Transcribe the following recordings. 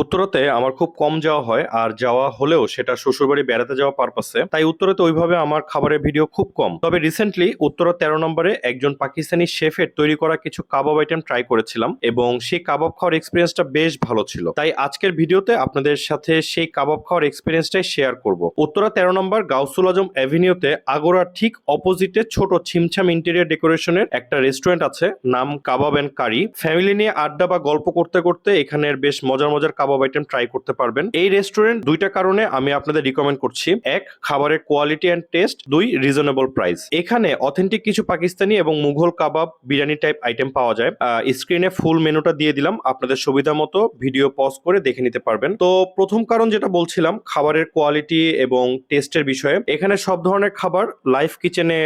উত্তরাতে আমার খুব কম যাওয়া হয়, আর যাওয়া হলেও সেটা শ্বশুরবাড়ি বেড়াতে যাওয়া পারপাসে তাই উত্তরাতে ওইভাবে আমার খাবারের ভিডিও খুব কম। তবে রিসেন্টলি উত্তরা তেরো নম্বরে একজন পাকিস্তানি শেফের তৈরি করা কিছু কাবাব আইটেম ট্রাই করেছিলাম, এবং সেই কাবাব খাওয়ার এক্সপিরিয়েন্সটা বেশ ভালো ছিল। তাই আজকের ভিডিওতে আপনাদের সাথে সেই কাবাব খাওয়ার এক্সপিরিয়েন্সটাই শেয়ার করব। উত্তরা তেরো নম্বর গাউসুল আজম অ্যাভিনিউতে আগোড়ার ঠিক অপোজিটে ছোট ছিমছাম ইন্টেরিয়ার ডেকোরেশনের একটা রেস্টুরেন্ট আছে, নাম কাবাব অ্যান্ড কারি ফ্যামিলি নিয়ে আড্ডা বা গল্প করতে করতে এখানের বেশ মজার মজার কাবাব আইটেম ট্রাই করতে পারবেন। এই রেস্টুরেন্ট দুইটা কারণে আমি আপনাদের রিকমেন্ড করছি। এক, খাবারের কোয়ালিটি অ্যান্ড টেস্ট দুই রিজনেবল প্রাইস এখানে অথেন্টিক কিছু পাকিস্তানি এবং মুঘল কাবাব বিরিয়ানি টাইপ আইটেম পাওয়া যায়। স্ক্রিনে ফুল মেনুটা দিয়ে দিলাম। আপনাদের সুবিধা মতো ভিডিও পজ করে দেখে নিতে পারবেন। তো প্রথম কারণ যেটা বলছিলাম, খাবারের কোয়ালিটি এবং টেস্টের বিষয়ে। এখানে সব ধরনের খাবার লাইভ কিচেনে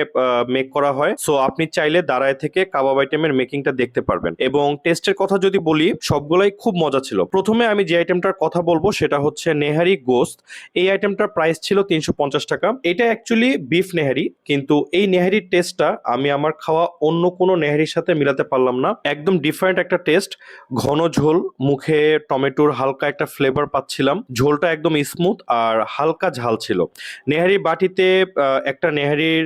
মেক করা হয়। সো আপনি চাইলে দাঁড়ায় থেকে কাবাব আইটেমের মেকিংটা দেখতে পারবেন। এবং টেস্টের কথা যদি বলি, সবগুলাই খুব মজা ছিল। প্রথমে আমি যে আইটেমটার কথা বলব সেটা হচ্ছে নেহারি গোস্ত এই আইটেমটার প্রাইস ছিল তিনশো পঞ্চাশ টাকা। এটা অ্যাকচুয়ালি বিফ নেহারি, কিন্তু এই নেহারির টেস্টটা আমি আমার খাওয়া অন্য কোনো নেহারির সাথে মিলাতে পারলাম না। একদম ডিফারেন্ট একটা টেস্ট ঘন ঝোল, মুখে টমেটোর হালকা একটা ফ্লেভার পাচ্ছিলাম। ঝোলটা একদম স্মুথ আর হালকা ঝাল ছিল। নেহারির বাটিতে একটা নেহারির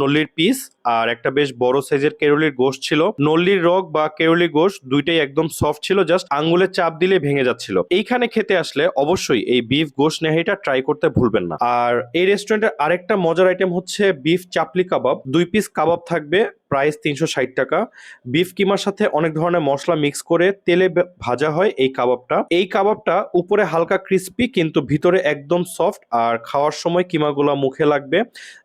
নলির পিস আর একটা বেশ বড় সাইজের কেরুলির গোশ ছিল। নল্লির রগ বা কেরুলি গোশ দুইটাই একদম সফট ছিল, জাস্ট আঙ্গুলের চাপ দিলে ভেঙে যাচ্ছিল। এইখানে খেতে আসলে অবশ্যই এই বিফ গোশ নেহারিটা ট্রাই করতে ভুলবেন না। আর এই রেস্টুরেন্টের আরেকটা মজার আইটেম হচ্ছে বিফ চাপলি কাবাব। দুই পিস কাবাব থাকবে প্রাইস তিনশো ষাট টাকা। বিফ কিমার সাথে অনেক ধরনের মশলা মিক্স করে তেলে ভাজা হয় এই কাবাবটা। এই কাবাবটা উপরে হালকা ক্রিস্পি কিন্তু ভিতরে একদম সফট আর খাওয়ার সময় কিমাগুলা মুখে লাগবে,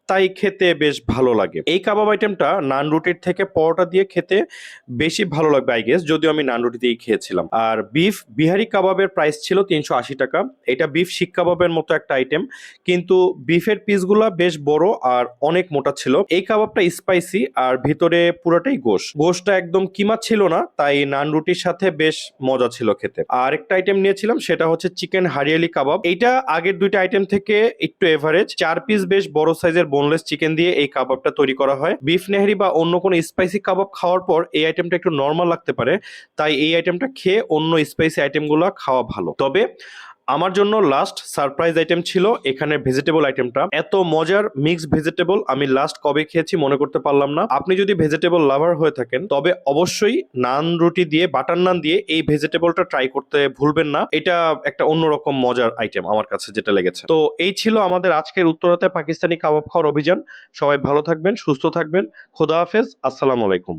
তাই খেতে বেশ ভালো লাগে। এই কাবাব আইটেমটা নান রুটির থেকে পরোটা দিয়ে খেতে বেশি ভালো লাগবে আই গেস যদিও আমি নান রুটি দিয়েই খেয়েছিলাম। আর বিফ, বিহারি কাবাবের প্রাইস ছিল তিনশো আশি টাকা। এটা বিফ শিক কাবাবের মতো একটা আইটেম, কিন্তু বিফের পিসগুলা বেশ বড় আর অনেক মোটা ছিল। এই কাবাবটা স্পাইসি আর ভিতরে পুরোটাই গোশ। গোশটা একদম কিমা ছিল না, তাই নান রুটির সাথে বেশ মজা ছিল খেতে। আর একটা আইটেম নিয়েছিলাম, সেটা হচ্ছে চিকেন হারিয়ালি কাবাব। এটা আগের দুইটা আইটেম থেকে একটু এভারেজ চার পিস বেশ বড় সাইজের বোনলেস চিকেন দিয়ে এই কাবাবটা তৈরি করা হয়। বিফ নেহারি বা অন্য কোনো স্পাইসি কাবাব খাওয়ার পর এই আইটেমটা একটু নর্মাল লাগতে পারে। তাই এই আইটেমটা খেয়ে অন্য স্পাইসি আইটেমগুলো খাওয়া ভালো। তবে আমার জন্য লাস্ট সারপ্রাইজ আইটেম ছিল এখানে ভেজিটেবল আইটেমটা এত মজার মিক্সড ভেজিটেবল আমি লাস্ট কবে খেয়েছি মনে করতে পারলাম না। আপনি যদি ভেজিটেবল লাভার হয়ে থাকেন, তবে অবশ্যই নান, রুটি দিয়ে বাটার নান দিয়ে এই ভেজিটেবলটা ট্রাই করতে ভুলবেন না। এটা একটা অন্যরকম মজার আইটেম আমার কাছে যেটা লেগেছে। তো এই ছিল আমাদের আজকের উত্তরাতে পাকিস্তানি কাবাব খাওয়ার অভিযান। সবাই ভালো থাকবেন, সুস্থ থাকবেন। খোদা হাফেজ, আসসালামু আলাইকুম।